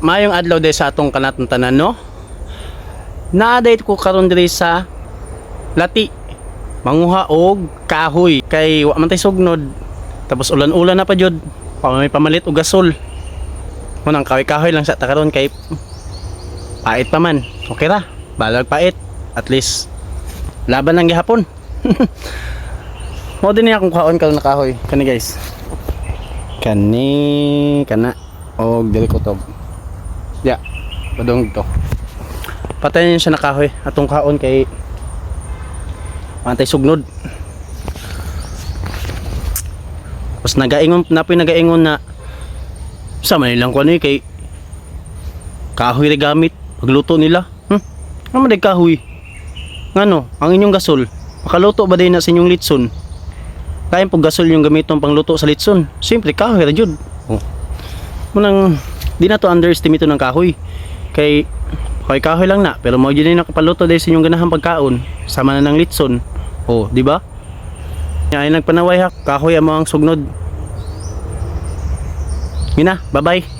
mayong adlaw de sa atong kanatong tanan no. Naaday ko karon diri sa Lati. Manguha og kahoy kay wa man tay sugnod. Tapos ulan-ulan na pa jud. May pamalit og gasol. Munang kahoy-kahoy lang sa ta karon kay pait pa man. Okay ra. Balag pait. At least laban lang gihapon. Mo din niya kung kaon karon na kahoy. Kani guys. Kani kana og dili ko to. Ya. Padong to. Patayin siya na kahoy atong kaon kay Antay sugnod. Tapos nagaingon, napoy nagaingon na sa manilang ko ni kay kahoy rin gamit pagluto nila. Hmm? Ano man kahoy? Ngano, ang inyong gasol, makaluto ba din na sa inyong litson? Kaya po gasol yung gamiton pangluto sa litson. Siyempre, kahoy ra jud. Oh. Munang, di na to underestimate ng kahoy. Kay, kahoy kahoy lang na, pero mo din nakapaluto dahil sa inyong ganahang pagkaon. Sama na ng litson. Oh, di ba? Ay nagpanaway ha, kahoy ang mga sugnod. Mina, bye-bye.